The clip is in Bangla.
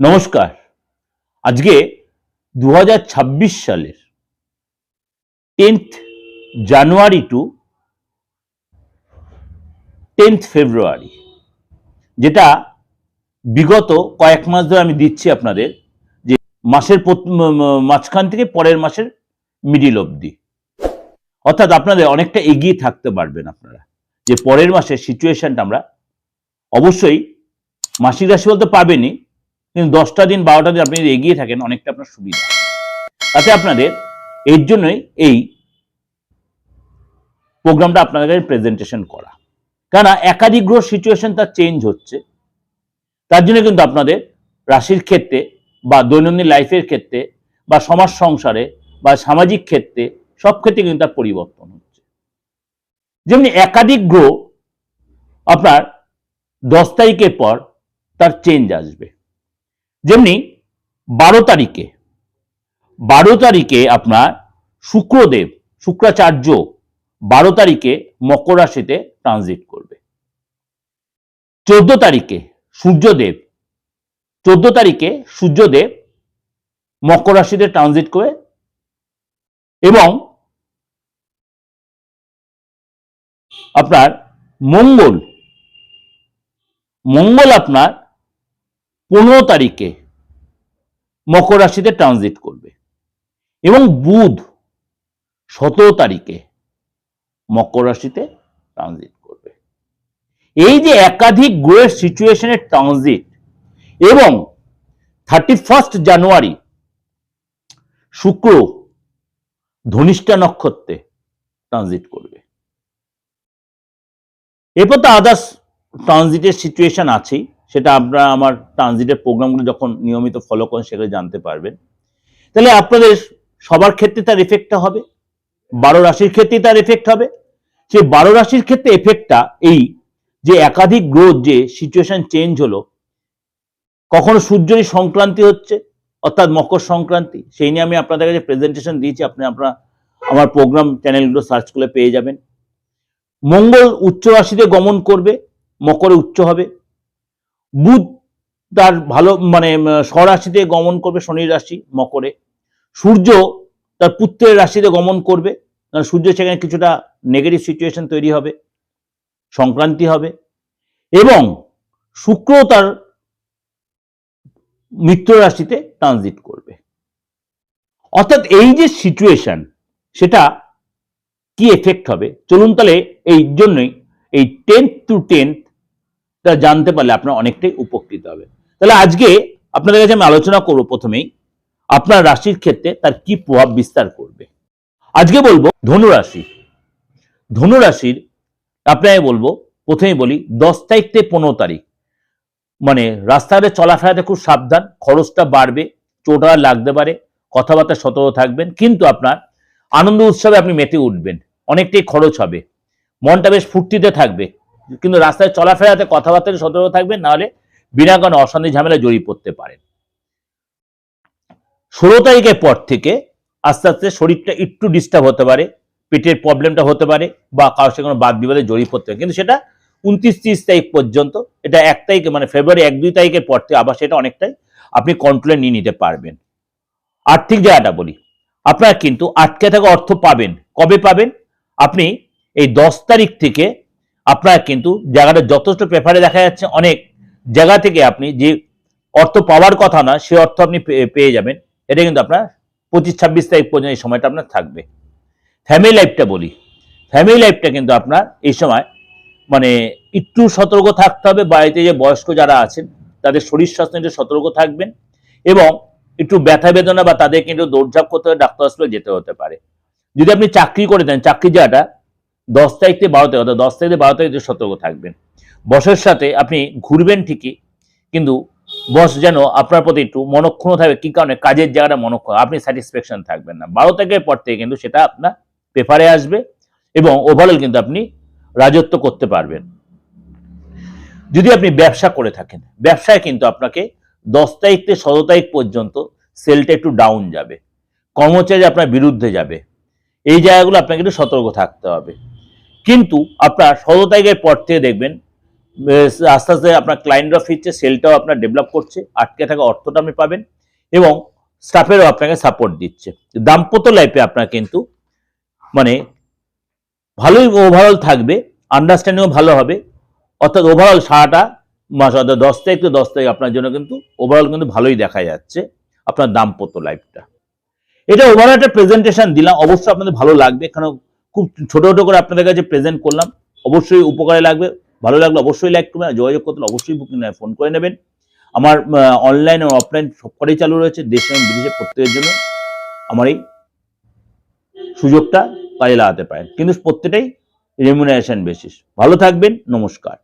নমস্কার। আজকে দু হাজার ছাব্বিশ সালের tenth January to tenth February, যেটা বিগত কয়েক মাস ধরে আমি দিচ্ছি আপনাদের যে মাসের মাঝখান থেকে পরের মাসের মিডিল অবধি। অর্থাৎ আপনাদের অনেকটা এগিয়ে থাকতে পারবেন আপনারা, যে পরের মাসের সিচুয়েশনটা আমরা অবশ্যই মাসিক রাশি বলতে পাবেনই কিন্তু দশটা দিন, বারোটা দিন আপনি যদি এগিয়ে থাকেন, অনেকটা আপনার সুবিধা। তাতে আপনাদের এর জন্যই এই প্রোগ্রামটা আপনাদের কাছে প্রেজেন্টেশন করা। কেননা একাধিক গ্রহ সিচুয়েশন তার চেঞ্জ হচ্ছে। তার জন্য কিন্তু আপনাদের রাশির ক্ষেত্রে বা দৈনন্দিন লাইফের ক্ষেত্রে বা সমাজ সংসারে বা সামাজিক ক্ষেত্রে সব ক্ষেত্রে কিন্তু তার পরিবর্তন হচ্ছে। যেমনি একাধিক গ্রহ আপনার দশ তারিখের পর তার চেঞ্জ আসবে। যেমনি বারো তারিখে বারো তারিখে আপনার শুক্রদেব, শুক্রাচার্য বারো তারিখে মকর রাশিতে ট্রানজিট করবে। চোদ্দ তারিখে সূর্যদেব, চোদ্দ তারিখে সূর্যদেব মকর রাশিতে ট্রানজিট করে এবং আপনার মঙ্গল মঙ্গল আপনার পনেরো তারিখে মকর রাশিতে ট্রানজিট করবে। এবং বুধ সতেরো তারিখে মকর রাশিতে ট্রানজিট করবে। এই যে একাধিক গ্রহের সিচুয়েশনের ট্রানজিট এবং থার্টি ফার্স্ট জানুয়ারি শুক্র ধনিষ্ঠা নক্ষত্রে ট্রানজিট করবে। এরপর তো আদার্স ট্রানজিটের সিচুয়েশন আছেই। সেটা আপনারা আমার ট্রানজিটের প্রোগ্রামগুলো যখন নিয়মিত ফলো করেন, সেগুলো জানতে পারবেন। তাহলে আপনাদের সবার ক্ষেত্রে তার এফেক্টটা হবে। বারো রাশির ক্ষেত্রেই তার এফেক্ট হবে। সেই বারো রাশির ক্ষেত্রে এফেক্টটা এই যে একাধিক গ্রোথ যে সিচুয়েশন চেঞ্জ হলো, কখনো সূর্যেরই সংক্রান্তি হচ্ছে, অর্থাৎ মকর সংক্রান্তি, সেই নিয়ে আমি আপনাদের কাছে প্রেজেন্টেশন দিয়েছি। আপনি আপনারা আমার প্রোগ্রাম চ্যানেলগুলো সার্চ করে পেয়ে যাবেন। মঙ্গল উচ্চ রাশিতে গমন করবে, মকরে উচ্চ হবে। বুধ তার ভালো মানে স্বরাশিতে গমন করবে শনির রাশি মকরে। সূর্য তার পুত্রের রাশিতে গমন করবে, কারণ সূর্য সেখানে কিছুটা নেগেটিভ সিচুয়েশন তৈরি হবে, সংক্রান্তি হবে। এবং শুক্র তার মিত্র রাশিতে ট্রানজিট করবে। অর্থাৎ এই যে সিচুয়েশন সেটা কি এফেক্ট হবে? চলুন তাহলে এই জন্যই এই টেন্থ টু টেন্থ তা জানতে পারলে আপনার অনেকটাই উপকৃত হবে তাহলে আজকে আপনাদের কাছে আমি আলোচনা করব প্রথমেই, আপনার রাশির ক্ষেত্রে তার কি প্রভাব বিস্তার করবে? আজকে বলব ধনু রাশি ধনু রাশির আপনাকে বলব, প্রথমেই বলি, দশ তারিখ থেকে পনেরো তারিখ। মানে রাস্তাঘাটে চলাফেরাতে খুব সাবধান, খরচটা বাড়বে চোটা লাগতে পারে, কথাবার্তা সতর্ক থাকবেন, কিন্তু আপনার আনন্দ উৎসবে আপনি মেতে উঠবেন, অনেকটাই খরচ হবে। মনটা বেশ ফুর্তিতে থাকবে। কিন্তু রাস্তায় চলাফেরাতে কথাবার্তায় সতর্ক থাকবেন নাহলে বিনা কারণে অশান্তি ঝামেলা জড়িয়ে পড়তে পারেন। ষোলো তারিখের পর থেকে আস্তে আস্তে শরীরটা একটু ডিস্টার্ব হতে পারে, পেটের প্রবলেমটা হতে পারে বা কারোর সাথে কোনো বাদ বিবাদে জড়িয়ে পড়তে পারে। কিন্তু সেটা উনত্রিশ তিরিশ তারিখ পর্যন্ত, এটা এক তারিখে মানে ফেব্রুয়ারি এক দুই তারিখের পর থেকে আবার সেটা অনেকটাই আপনি কন্ট্রোলে নিয়ে নিতে পারবেন। আর্থিক জায়গাটা বলি, আপনারা কিন্তু আটকে থাকা অর্থ পাবেন। কবে পাবেন? আপনি এই দশ তারিখ থেকে আপনারা কিন্তু জায়গাটা যথেষ্ট পেপারে দেখা যাচ্ছে অনেক জায়গা থেকে আপনি যে অর্থ পাওয়ার কথা না, সে অর্থ আপনি পেয়ে যাবেন। এটা কিন্তু আপনার পঁচিশ ছাব্বিশ তারিখ পর্যন্ত এই সময়টা আপনার থাকবে। ফ্যামিলি লাইফটা বলি। ফ্যামিলি লাইফটা কিন্তু আপনার এই সময় মানে একটু সতর্ক থাকতে হবে। বাড়িতে যে বয়স্ক যারা আছেন, তাদের শরীর স্বাস্থ্য নিয়ে সতর্ক থাকবেন এবং একটু ব্যথা বেদনা বা তাদের কিন্তু দৌড়ঝাঁপ করতে হবে ডাক্তার হসপিটালে যেতে হতে পারে। যদি আপনি চাকরি করে দেন চাকরি জায়গাটা দশ তারিখ থেকে বারো তারিখ, অর্থাৎ দশ তারিখ থেকে বারো তারিখ সতর্ক থাকবেন। বসের সাথে আপনি ঘুরবেন ঠিকই, কিন্তু বস যেন আপনার প্রতি একটু মনক্ষুণ্ণ থাকবে কি কারণে? কাজের জায়গাটা মনক্ষুণ্ণ, আপনি স্যাটিসফ্যাকশন থাকবেন না। বারো তারিখের পর থেকে কিন্তু সেটা আপনার পেপারে আসবে এবং ওভারঅল কিন্তু আপনি রাজত্ব করতে পারবেন। যদি আপনি ব্যবসা করে থাকেন, ব্যবসায় কিন্তু আপনাকে দশ তারিখ থেকে সতেরো তারিখ পর্যন্ত সেলটা একটু ডাউন যাবে। কর্মচারী আপনার বিরুদ্ধে যাবে। এই জায়গাগুলো আপনাকে একটু সতর্ক থাকতে হবে। কিন্তু আপনার সতেরো তারিখের পর থেকে দেখবেন আস্তে আস্তে আপনার ক্লায়েন্টরা ফিরছে সেলটাও আপনার ডেভেলপ করছে, আটকে থাকা অর্থটা আপনি পাবেন এবং স্টাফেরও আপনাকে সাপোর্ট দিচ্ছে। দাম্পত্য লাইফে আপনার কিন্তু মানে ভালোই ওভারঅল থাকবে আন্ডারস্ট্যান্ডিংও ভালো হবে, অর্থাৎ ওভারঅল সারাটা মাস, অর্থাৎ দশ তারিখ তো দশ তারিখ আপনার জন্য কিন্তু ওভারঅল কিন্তু ভালোই দেখা যাচ্ছে আপনার দাম্পত্য লাইফটা এটা ওভারঅল একটা প্রেজেন্টেশন দিলাম, অবশ্যই আপনাদের ভালো লাগবে এখানে খুব ছোটো ছোটো করে আপনাদের কাছে প্রেজেন্ট করলাম। অবশ্যই উপকারে লাগবে, ভালো লাগলে অবশ্যই লাইক করবেন যোগাযোগ করতে অবশ্যই বুকিং ফোন করে নেবেন। আমার অনলাইন ও অফলাইন সবকটাই চালু রয়েছে, দেশ এবং বিদেশে প্রত্যেকের জন্য। আমার এই সুযোগটা কাজে লাগাতে পারেন। কিন্তু প্রত্যেকটাই রেমুনারেশন বেসিস ভালো থাকবেন, নমস্কার।